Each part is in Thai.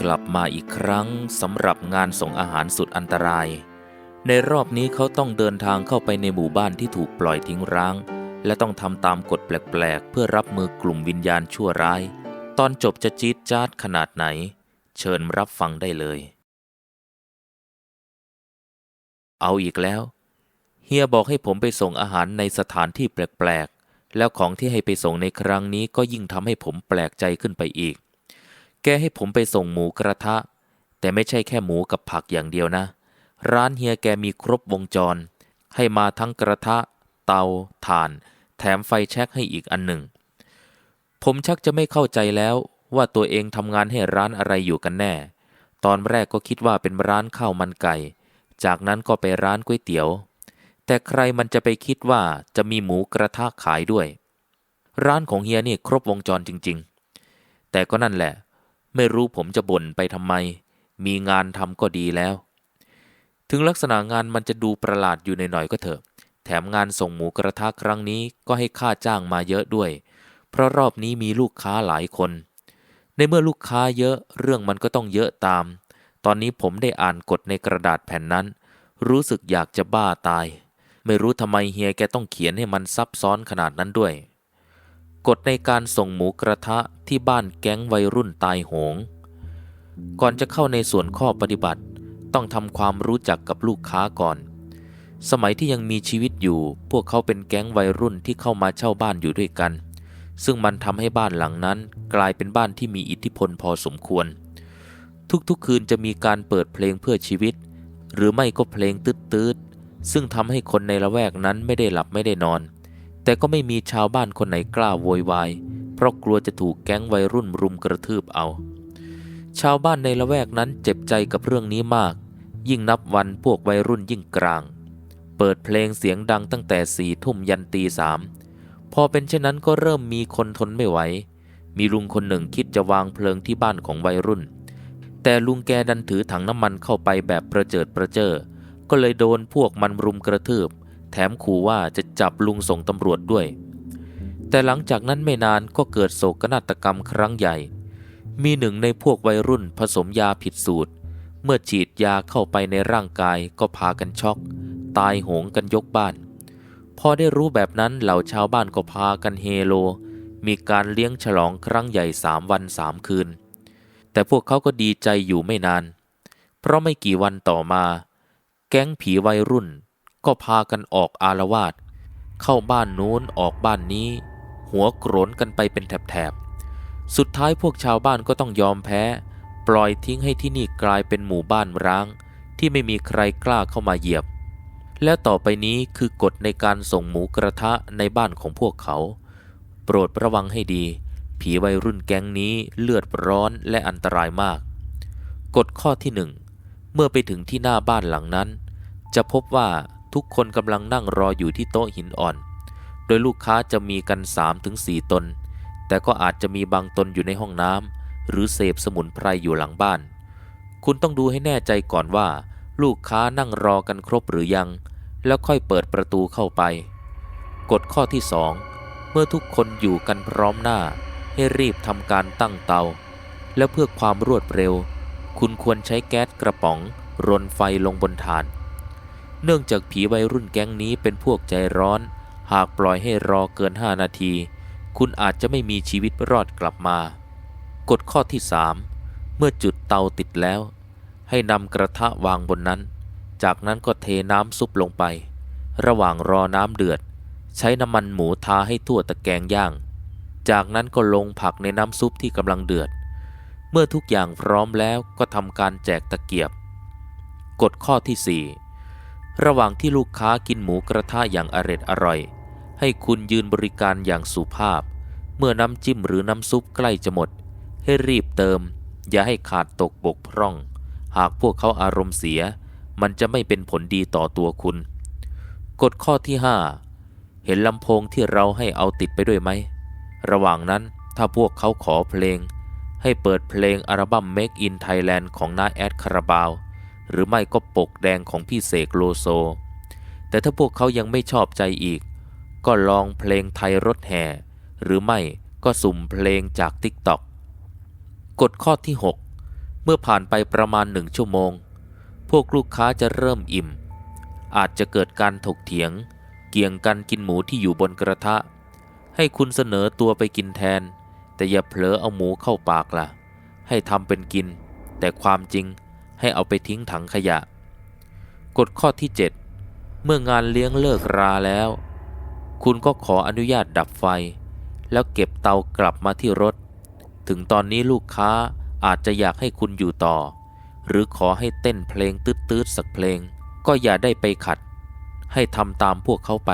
กลับมาอีกครั้งสำหรับงานส่งอาหารสุดอันตราย ในรอบนี้เขาต้องเดินทางเข้าไปในหมู่บ้านที่ถูกปล่อยทิ้งร้าง และต้องทำตามกฎแปลกๆ เพื่อรับมือกลุ่มวิญญาณชั่วร้าย ตอนจบจะจี๊ดจ๊าดขนาดไหน เชิญรับฟังได้เลย เอาอีกแล้ว เฮียบอกให้ผมไปส่งอาหารในสถานที่แปลกๆ แล้วของที่ให้ไปส่งในครั้งนี้ก็ยิ่งทำให้ผมแปลกใจขึ้นไปอีก แกให้ผมไปส่งหมูกระทะ แต่ไม่ใช่แค่หมูกับผักอย่างเดียวนะ ร้านเฮียแกมีครบวงจร ให้มาทั้งกระทะ เตาถ่าน แถมไฟแช็กให้อีกอันหนึ่ง ผมชักจะไม่เข้าใจแล้วว่าตัวเองทำงานให้ร้านอะไรอยู่กันแน่ ตอนแรกก็คิดว่าเป็นร้านข้าวมันไก่ จากนั้นก็ไปร้านก๋วยเตี๋ยว แต่ใครมันจะไปคิดว่าจะมีหมูกระทะขายด้วย ร้านของเฮียนี่ครบวงจรจริง ๆ แต่ก็นั่นแหละ ไม่รู้ผมจะบ่นไปทำไม มีงานทำก็ดีแล้ว ถึงลักษณะงานมันจะดูประหลาดอยู่หน่อยๆก็เถอะ แถมงานส่งหมูกระทะครั้งนี้ก็ให้ค่าจ้างมาเยอะด้วย เพราะรอบนี้มีลูกค้าหลายคน ในเมื่อลูกค้าเยอะเรื่องมันก็ต้องเยอะตาม ตอนนี้ผมได้อ่านกฎในกระดาษแผ่นนั้น รู้สึกอยากจะบ้าตาย ไม่รู้ทำไมเฮียแกต้องเขียนให้มันซับซ้อนขนาดนั้นด้วย กฎในการส่งหมูกระทะที่บ้านแก๊งวัยรุ่นตายโหง ก่อนจะเข้าในส่วนข้อปฏิบัติ ต้องทำความรู้จักกับลูกค้าก่อน สมัยที่ยังมีชีวิตอยู่ พวกเขาเป็นแก๊งวัยรุ่นที่เข้ามาเช่าบ้านอยู่ด้วยกัน ซึ่งมันทำให้บ้านหลังนั้นกลายเป็นบ้านที่มีอิทธิพลพอสมควร ทุกๆคืนจะมีการเปิดเพลงเพื่อชีวิต หรือไม่ก็เพลงตืดๆซึ่งทำให้คนในละแวกนั้นไม่ได้หลับไม่ได้นอน แต่ก็ไม่มีชาวบ้านคนไหนกล้าโวยวาย เพราะกลัวจะถูกแก๊งวัยรุ่นรุมกระทืบเอา ชาวบ้านในละแวกนั้นเจ็บใจกับเรื่องนี้มาก ยิ่งนับวันพวกวัยรุ่นยิ่งกลาง เปิดเพลงเสียงดังตั้งแต่สี่ทุ่มยันตีสาม พอเป็นเช่นนั้นก็เริ่มมีคนทนไม่ไหว มีลุงคนหนึ่งคิดจะวางเพลิงที่บ้านของวัยรุ่น แต่ลุงแกดันถือถังน้ำมันเข้าไปแบบประเจิดประเจอ ก็เลยโดนพวกมันรุมกระทืบ แถมขู่ว่าจะจับลุงส่งตำรวจด้วย แต่หลังจากนั้นไม่นานก็เกิดโศกนาฏกรรมครั้งใหญ่ มีหนึ่งในพวกวัยรุ่นผสมยาผิดสูตร เมื่อฉีดยาเข้าไปในร่างกายก็พากันช็อก ตายโหงกันยกบ้าน พอได้รู้แบบนั้นเหล่าชาวบ้านก็พากันเฮโล มีการเลี้ยงฉลองครั้งใหญ่สามวันสามคืน แต่พวกเขาก็ดีใจอยู่ไม่นาน เพราะไม่กี่วันต่อมา แก๊งผีวัยรุ่น ก็พากันออกอารวาสเข้าบ้านนู้นออกบ้านนี้ หัวโกรนกันไปเป็นแถบๆ สุดท้ายพวกชาวบ้านก็ต้องยอมแพ้ ปล่อยทิ้งให้ที่นี่กลายเป็นหมู่บ้านร้าง ที่ไม่มีใครกล้าเข้ามาเหยียบ และต่อไปนี้คือกฎในการส่งหมูกระทะในบ้านของพวกเขา โปรดระวังให้ดี ผีวัยรุ่นแก๊งนี้เลือดร้อนและอันตรายมาก กฎข้อที่หนึ่งเมื่อไปถึงที่หน้าบ้านหลังนั้น จะพบว่า ทุกคนกำลังนั่งรออยู่ที่โต๊ะหินอ่อน โดยลูกค้าจะมีกัน 3-4 ตน แต่ก็อาจจะมีบางตนอยู่ในห้องน้ำหรือเสพสมุนไพรอยู่หลังบ้าน คุณต้องดูให้แน่ใจก่อนว่า ลูกค้านั่งรอกันครบหรือยัง แล้วค่อยเปิดประตูเข้าไป กฎข้อที่ 2 เมื่อทุกคนอยู่กันพร้อมหน้า ให้รีบทำการตั้งเตา แล้วเพื่อความรวดเร็ว คุณควรใช้แก๊สกระป๋อง รนไฟลงบนถ่าน เนื่องจากผีวัยรุ่นแก๊งนี้เป็นพวกใจร้อน หากปล่อยให้รอเกิน 5 นาที คุณอาจจะไม่มีชีวิตรอดกลับมา กฎข้อที่ 3 เมื่อจุดเตาติดแล้ว ให้นำกระทะวางบนนั้น จากนั้นก็เทน้ำซุปลงไป ระหว่างรอน้ำเดือด ใช้น้ำมันหมูทาให้ทั่วตะแกรงย่าง จากนั้นก็ลงผักในน้ำซุปที่กำลังเดือด เมื่อทุกอย่างพร้อมแล้วก็ทำการแจกตะเกียบ กฎข้อที่ 4 ระหว่างที่ลูกค้ากินหมูกระทะอย่างอร็ดอร่อย ให้คุณยืนบริการอย่างสุภาพ เมื่อน้ำจิ้มหรือน้ำซุปใกล้จะหมด ให้รีบเติม อย่าให้ขาดตกบกพร่อง หากพวกเขาอารมณ์เสีย มันจะไม่เป็นผลดีต่อตัวคุณ กฎข้อที่ 5 เห็นลำโพงที่เราให้เอาติดไปด้วยไหม ระหว่างนั้นถ้าพวกเขาขอเพลง ให้เปิดเพลงอัลบั้ม Make in Thailand ของน้าแอดคาราบาว หรือไม่ก็ปกแดงของพี่เสกโลโซ แต่ถ้าพวกเขายังไม่ชอบใจอีก ก็ลองเพลงไทยรถแห่ หรือไม่ก็สุ่มเพลงจาก TikTok กฎข้อที่ 6เมื่อมื่อผ่านไปประมาณหนึ่งชั่วโมง พวกลูกค้าจะเริ่มอิ่ม อาจจะเกิดการถกเถียง เกี่ยงกันกินหมูที่อยู่บนกระทะ ให้คุณเสนอตัวไปกินแทน แต่อย่าเผลอเอาหมูเข้าปากล่ะ ให้ทำเป็นกิน แต่ความจริง ให้เอาไปทิ้งถังขยะ กฎข้อที่ 7 เมื่องานเลี้ยงเลิกราแล้ว คุณก็ขออนุญาตดับไฟ แล้วเก็บเตากลับมาที่รถ ถึงตอนนี้ลูกค้าอาจจะอยากให้คุณอยู่ต่อ หรือขอให้เต้นเพลงตืดๆสักเพลง ก็อย่าได้ไปขัด ให้ทำตามพวกเขาไป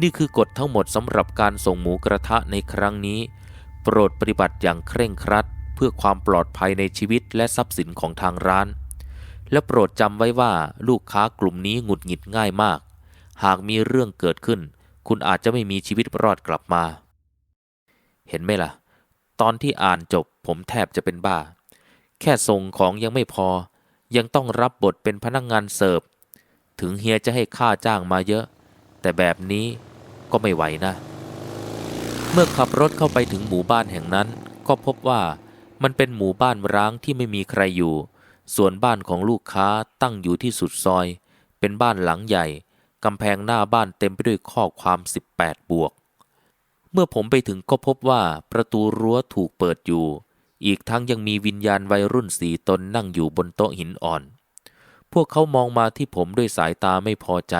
นี่คือกฎทั้งหมดสำหรับการส่งหมูกระทะในครั้งนี้ โปรดปฏิบัติอย่างเคร่งครัด เพื่อความปลอดภัยในชีวิตและทรัพย์สินของทางร้าน และโปรดจำไว้ว่าลูกค้ากลุ่มนี้หงุดหงิดง่ายมาก หากมีเรื่องเกิดขึ้น คุณอาจจะไม่มีชีวิตรอดกลับมา เห็นไหมล่ะ ตอนที่อ่านจบผมแทบจะเป็นบ้า แค่ส่งของยังไม่พอ ยังต้องรับบทเป็นพนักงงานเสิร์ฟ ถึงเฮียจะให้ค่าจ้างมาเยอะ แต่แบบนี้ก็ไม่ไหวนะ เมื่อขับรถเข้าไปถึงหมู่บ้านแห่งนั้น ก็พบว่า มันเป็นหมู่บ้านร้างที่ไม่มีใครอยู่ ส่วนบ้านของลูกค้าตั้งอยู่ที่สุดซอย เป็นบ้านหลังใหญ่ กำแพงหน้าบ้านเต็มไปด้วยข้อความ 18 บวก เมื่อผมไปถึงก็พบว่าประตูรั้วถูกเปิดอยู่ อีกทั้งยังมีวิญญาณวัยรุ่นสี่ตนนั่งอยู่บนโต๊ะหินอ่อน พวกเขามองมาที่ผมด้วยสายตาไม่พอใจ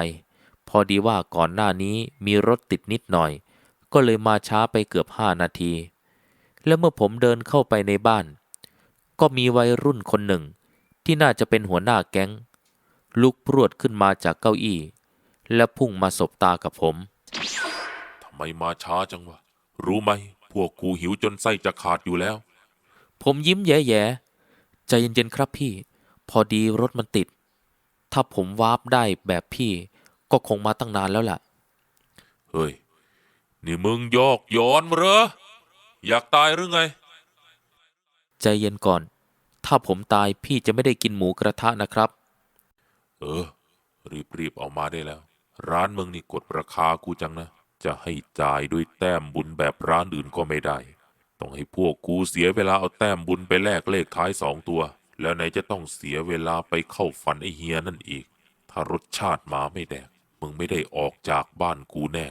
พอดีว่าก่อนหน้านี้มีรถติดนิดหน่อย ก็เลยมาช้าไปเกือบห้านาที และเมื่อผมเดินเข้าไปในบ้าน ก็มีวัยรุ่นคนหนึ่ง ที่น่าจะเป็นหัวหน้าแก๊ง ลุกพรวดขึ้นมาจากเก้าอี้ และพุ่งมาสบตากับผมทำไมมาช้าจังวะ รู้ไหม พวกกูหิวจนไส้จะขาดอยู่แล้ว ผมยิ้มแย่ๆ ใจเย็นๆครับพี่ พอดีรถมันติด ถ้าผมวาร์ปได้แบบพี่ ก็คงมาตั้งนานแล้วล่ะ เฮ้ย นี่มึงยอกย้อนมาเหรอ อยากตายหรือไง ใจเย็นก่อน ถ้าผมตายพี่จะไม่ได้กินหมูกระทะนะครับ เออ รีบๆเอามาได้แล้ว ร้านมึงนี่กดราคากูจังนะ จะให้จ่ายด้วยแต้มบุญแบบร้านอื่นก็ไม่ได้ ต้องให้พวกกูเสียเวลาเอาแต้มบุญไปแลกเลขท้ายสองตัว แล้วไหนจะต้องเสียเวลาไปเข้าฝันไอเฮียนั่นอีก ถ้ารสชาติหมาไม่แดก มึงไม่ได้ออกจากบ้านกูแน่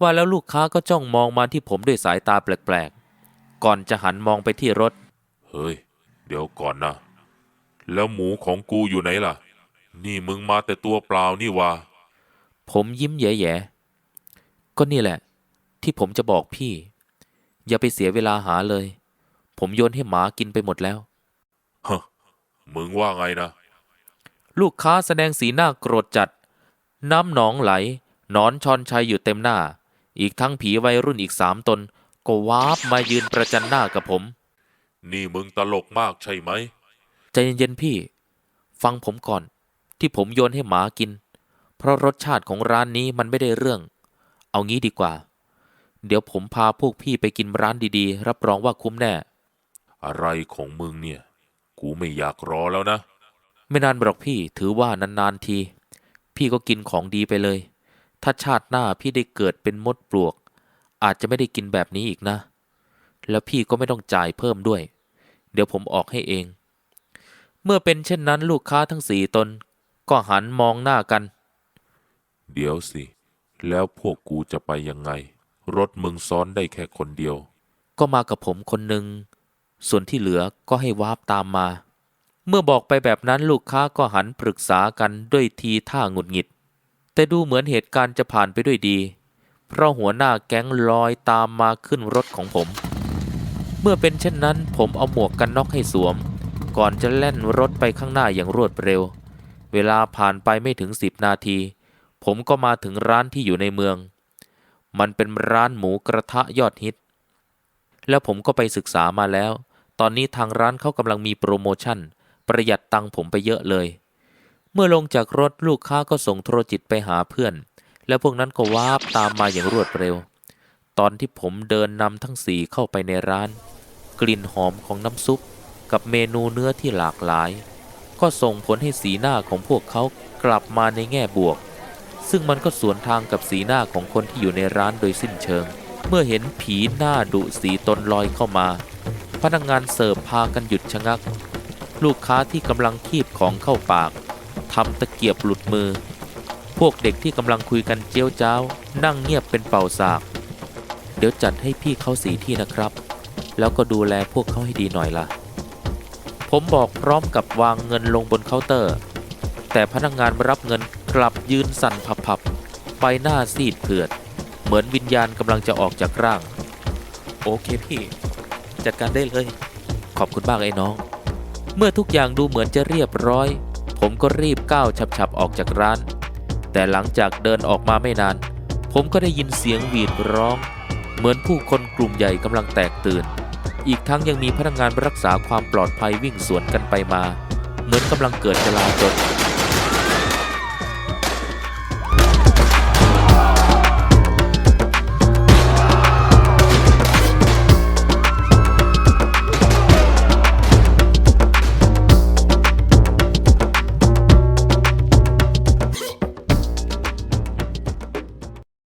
ว่าแล้วลูกค้าก็จ้องมองมาที่ผมด้วยสายตาแปลกๆ ก่อนจะหันมองไปที่รถ เฮ้ย เดี๋ยวก่อนนะ แล้วหมูของกูอยู่ไหนล่ะ นี่มึงมาแต่ตัวเปล่านี่วะผมยิ้มแย่ๆ ก็นี่แหละ ที่ผมจะบอกพี่ อย่าไปเสียเวลาหาเลย ผมโยนให้หมากินไปหมดแล้วฮะมึงว่าไงนะ ลูกค้าแสดงสีหน้าโกรธจัด น้ำหนองไหลหนอนชอนชัยอยู่เต็มหน้า อีกทั้งผีวัยรุ่นอีกสามตน ก็วาบมายืนประจันหน้ากับผม นี่มึงตลกมากใช่ไหม ใจเย็นๆพี่ ฟังผมก่อน ที่ผมโยนให้หมากิน เพราะรสชาติของร้านนี้มันไม่ได้เรื่อง เอางี้ดีกว่า เดี๋ยวผมพาพวกพี่ไปกินร้านดีๆ รับรองว่าคุ้มแน่ อะไรของมึงเนี่ย กูไม่อยากรอแล้วนะ ไม่นานหรอกพี่ถือว่านานๆที พี่ก็กินของดีไปเลย ถ้าชาติหน้าพี่ได้เกิดเป็นมดปลวก อาจจะไม่ได้กินแบบนี้อีกนะ แล้วพี่ก็ไม่ต้องจ่ายเพิ่มด้วย เดี๋ยวผมออกให้เอง เมื่อเป็นเช่นนั้นลูกค้าทั้งสี่ตน ก็หันมองหน้ากัน เดี๋ยวสิ แล้วพวกกูจะไปยังไง รถมึงซ้อนได้แค่คนเดียว ก็มากับผมคนหนึ่ง ส่วนที่เหลือก็ให้วาบตามมา เมื่อบอกไปแบบนั้นลูกค้าก็หันปรึกษากันด้วยทีท่าหงุดหงิด แต่ดูเหมือนเหตุการณ์จะผ่านไปด้วยดี เพราะหัวหน้าแก๊งลอยตามมาขึ้นรถของผม เมื่อเป็นเช่นนั้นผมเอาหมวกกันน็อกให้สวม ก่อนจะแล่นรถไปข้างหน้าอย่างรวดเร็ว เวลาผ่านไปไม่ถึงสิบนาที ผมก็มาถึงร้านที่อยู่ในเมือง มันเป็นร้านหมูกระทะยอดฮิต แล้วผมก็ไปศึกษามาแล้ว ตอนนี้ทางร้านเขากำลังมีโปรโมชั่น ประหยัดตังค์ผมไปเยอะเลย เมื่อลงจากรถลูกค้าก็ส่งโทรจิตไปหาเพื่อน แล้วพวกนั้นก็วาบตามมาอย่างรวดเร็ว ตอนที่ผมเดินนำทั้งสี่เข้าไปในร้าน กลิ่นหอมของน้ำซุป กับเมนูเนื้อที่หลากหลาย ก็ส่งผลให้สีหน้าของพวกเขากลับมาในแง่บวก ซึ่งมันก็สวนทางกับสีหน้าของคนที่อยู่ในร้านโดยสิ้นเชิง เมื่อเห็นผีหน้าดุสีตนลอยเข้ามา พนักงานเสิร์ฟพากันหยุดชะงัก ลูกค้าที่กำลังคีบของเข้าปาก ทำตะเกียบหลุดมือ พวกเด็กที่กำลังคุยกันเจียวจ้าว นั่งเงียบเป็นเป่าสาก เดี๋ยวจัดให้พี่เขาสีที่นะครับ แล้วก็ดูแลพวกเขาให้ดีหน่อยล่ะ ผมบอกพร้อมกับวางเงินลงบนเคาน์เตอร์ แต่พนักงานรับเงินกลับยืนสั่นผับๆใบหน้าซีดเผือด เหมือนวิญญาณกำลังจะออกจากร่าง โอเคพี่ จัดการได้เลย ขอบคุณมากไอ้น้อง เมื่อทุกอย่างดูเหมือนจะเรียบร้อย ผมก็รีบก้าวฉับๆออกจากร้าน แต่หลังจากเดินออกมาไม่นาน ผมก็ได้ยินเสียงหวีดร้อง เหมือนผู้คนกลุ่มใหญ่กำลังแตกตื่น อีกทั้งยังมีพนักงานรักษาความปลอดภัยวิ่งสวนกันไปมา เหมือนกำลังเกิดจลาจล